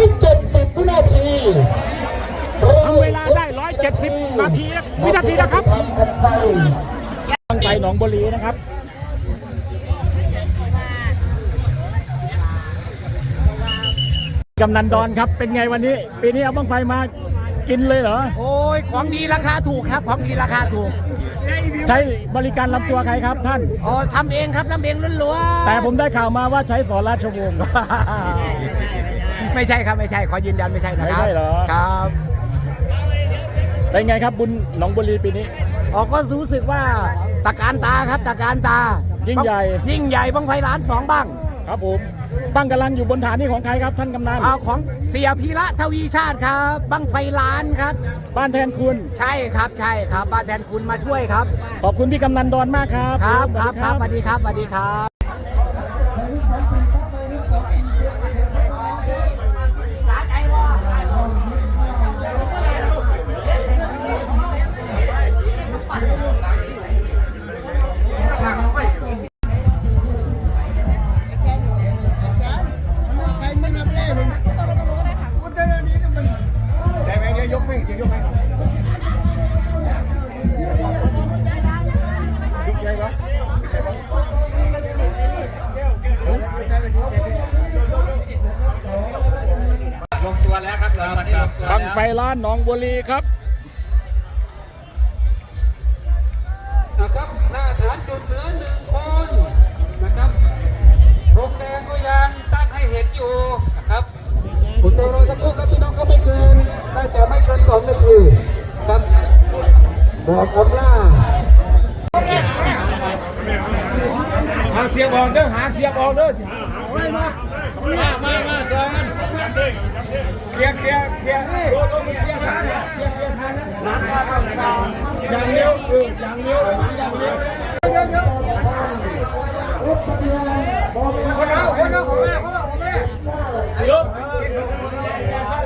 170 วินาทีทำเวลาได้ 170 นาทีนะวินาทีนะครับทำกันไปบังไฟหนองบุรีนะครับกำนันดอนครับ เป็นไงวันนี้ ปีนี้เอาบังไฟมากินเลยเหรอ โอ้ย ของดีราคาถูกครับ ของดีราคาถูก ใช้บริการลำตัวใครครับท่าน อ๋อทำเองครับทำเองล้วนๆ แต่ผมได้ข่าวมาว่าใช้ฝอราชวงศ์ ไม่ใช่ครับไม่ใช่ขอยืนยันไม่ใช่นะครับไม่ใช่เหรอ ครับเป็นไงครับบุญหนองบุรีปีนี้อ๋อก็รู้สึกว่าตะการตาครับตะการตายิ่ยิ่งใหญ่ ยิ่งใหญ่บังไฟล้านสองบ้าง ครับผมบังกำลังอยู่บนฐานนี่ของใครครับท่านกำนันเอาของเสียพีระทวีชาติครับบังไฟล้านครับ บ้านแทนคุณ ใช่ครับใช่ครับบ้านแทนคุณมาช่วยครับ ขอบคุณพี่กำนันดอนมากครับครับผมครับสวัสดีครับสวัสดีครับานหนองบุรีครับนะครับหน้าฐานจุดเหลือหนึ่งคนนะครับโรงแดงก็ยังตั้งให้เห็นอยู่นะครับคุณโดโรสักครู่ครับพี่น้องเขาไม่เกินได้แต่ไม่เกินสองนาทีครับบอกผมล่าหาเสียงออกเด้อหาเสียงออกเด้อมามามามาสอน เคลียร์เคลียร์เคลียร์โดนโดนเคลียร์ทางเคลียร์เคลียร์ทางนะอย่างเดียวเอออย่างเดียวอย่างเดียวคนเอาคนเอาของแม่คนเอาของแม่ยก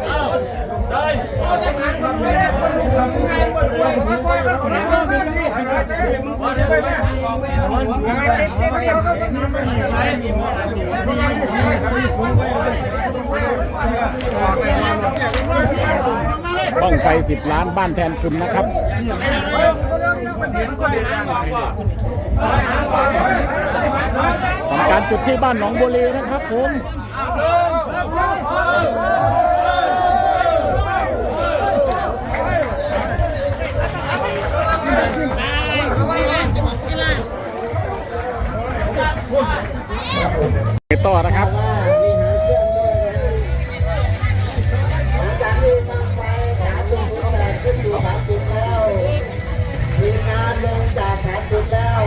เอาได้โอ้ทหารคนไม่ได้คนทำงานบนหัวมาคอยกันคนนั้นคนนี้ ต้องไฟสิบล้านบ้านแทนคุณนะครับทำการจุดที่บ้านหนองบุรีนะครับผม ไป ต่อนะครับจากนี้มาไฟฐานลงทุนแตกขึ้นอยู่สามจุดแล้วทีมงานลงจากสามจุดแล้ว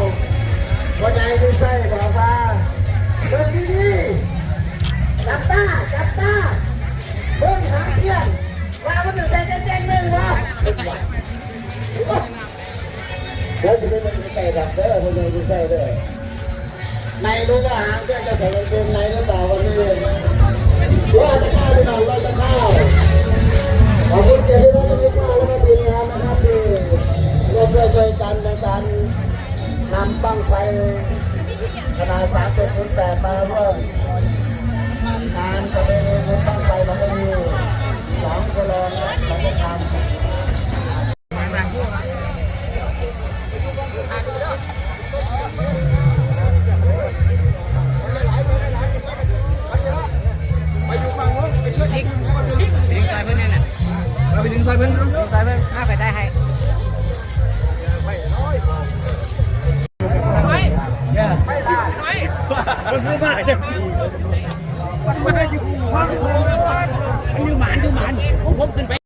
วันไหนดูใส่บอกว่าเดินดีดีๆจับตาจับตาเบิ้งหางเทียนว่ามันจแจ้งหนึ่งวะเดี๋ยวจะเป็นใส่ดับเด้อคนไหนดูใส่เด้อ ในรู้ว่าหางเทียนจะใส่กางเกงในหรือเปล่าวันนี้ว่าจะเข้าไปนอนเราจะเข้าขอบคุณเจ้าที่ทุกท่านและทีมงานนะครับที่ร่วมด้วยช่วยกันในการนำบั้งไฟขนาด3.08มาร่วมงานประเพณีบุญบั้งไฟมันก็มีสองกลองและสังฆทานไ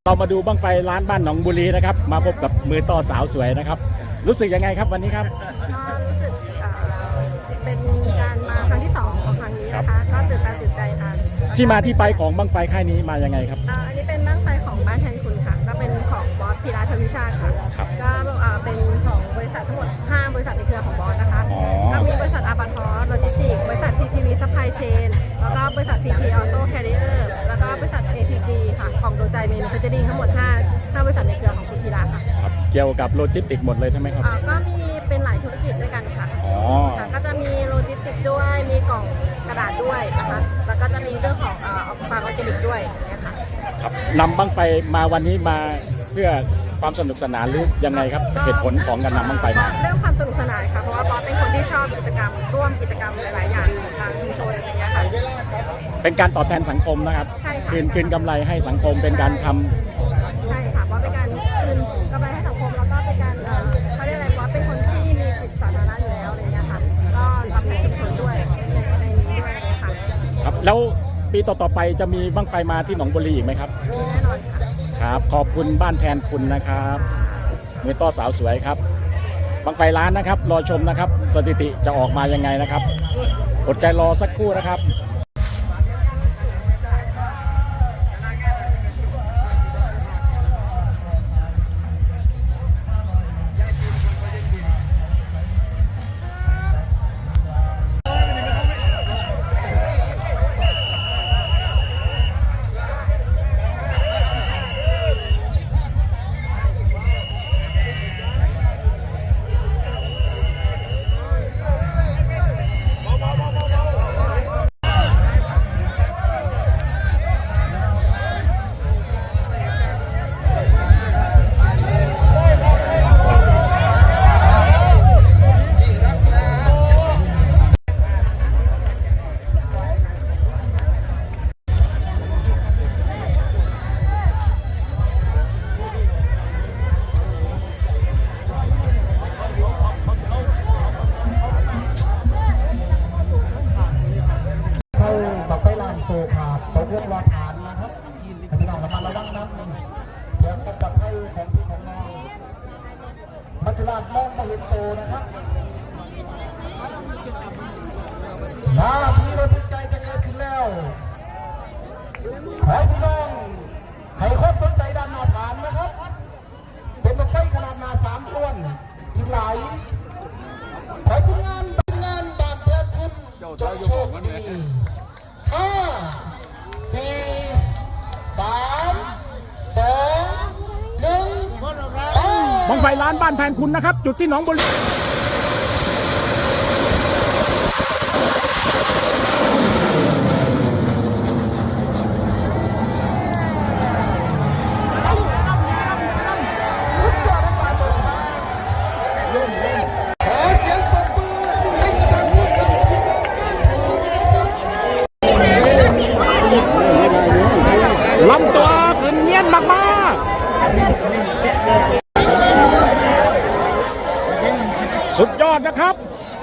เรามาดูบังไฟร้านบ้านหนองบุรีนะครับ มาพบกับมือต่อสาวสวยนะครับ รู้สึกยังไงครับวันนี้ครับ ก็รู้สึกเอ่อเป็นการมาครั้งที่สองของครั้งนี้นะคะ ก็ตื่นตาตื่นใจค่ะที่มาที่ไปของบังไฟค่ายนี้มายังไงครับ เอ่ออันนี้เป็นบ้างไฟของบ้านแทนคุณค่ะ ก็เป็นของบอสพีระทวิชาติค่ะ ครับ ก็เอ่อเป็นของบริษัททั้งหมด 5 บริษัทในเครือของบอสนะคะ อ๋อ ก็มีบริษัทอาบาทอสโลจิสติกบริษัท PTV Supply Chain แล้วก็บริษัท PT Auto Carrier แล้วก็บ โดใจเมนูเฟเจอริงทั้งหมด5 5บริษัทในเครือของคุณพีระค่ะครับเกี่ยวกับโลจิสติกส์หมดเลยใช่ไหมครับเอ่อก็มีเป็นหลายธุรกิจด้วยกันค่ะอ๋อ ค่ะก็จะมีโลจิสติกส์ด้วย มีกล่องกระดาษด้วยนะคะแล้วก็จะมีเรื่องของเอ่อฟาร์มออร์แกนิกด้วยอย่างเงี้ยค่ะ ครับนำบั้งไฟมาวันนี้มาเพื่อความสนุกสนานหรือยังไงครับเหตุผลของการนำบั้งไฟมา เรื่องความสนุกสนานค่ะ เพราะว่าบอสเป็นคนที่ชอบกิจกรรมร่วมกิจกรรมหลาย ๆ อย่างของทางชุมชนอย่างเงี้ยค่ะ เป็นการตอบแทนสังคมนะครับใช่ค่ะ คืนคืนกำไรให้สังคมเป็นการทำใช่ค่ะบอสเป็นการคืนกำไรให้สังคมแล้วก็เป็นการเอ่อเขาเรียกอะไรบอสเป็นคนที่มีจิตสาธารณะอยู่แล้วอะไรเงี้ยค่ะก็ตอบแทนชุมชนด้วยในในนี้ด้วยเลยค่ะครับ แล้วปีต่อๆไปจะมีบั้งไฟมาที่หนองบุรีอีกไหมครับ มีแน่นอนค่ะ ครับ ขอบคุณบ้านแทนคุณนะครับมือต้อสาวสวยครับ บั้งไฟล้านนะครับ รอชมนะครับ สถิติจะออกมายังไงนะครับ อดใจรอสักครู่นะครับ พาตกลงวาฐานมาครับให้พี่น้องระมัดระวังน้ำหนึ่งเดี๋ยวก็จับให้ของพี่ของน้องมัจจุราชมองมาเห็นโตนะครับ ฟล้านบ้านแทนคุณนะครับ จุดที่หนองบุรีขอเสียงปรบมือให้กำลังใจกับทีมงานบ้านแทนคุณนะครับ ลำตัวขึ้นเนียนมากๆสุดยอดนะครับ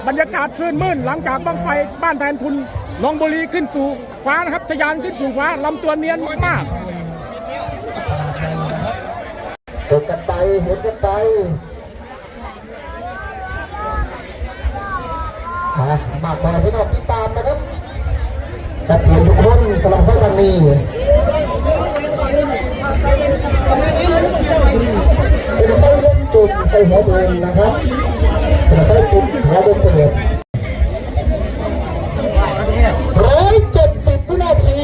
บรรยากาศชื่นมื่นหลังจากบังไฟบ้านแทนคุณหนองบุรีขึ้นสู่ฟ้านะครับทะยานขึ้นสู่ฟ้าลำตัวเนียนมากเห็นกันไปเห็นกันไปมากกว่าพี่น้องติดตามนะครับชัดเจนทุกคนสำหรับข้อสันนี้เป็นไฟเล่นจุดไฟหัวเดินนะครับ ป็นไฟจุดหัวเดินเปิดร้อยเจ็ดสิบวินาที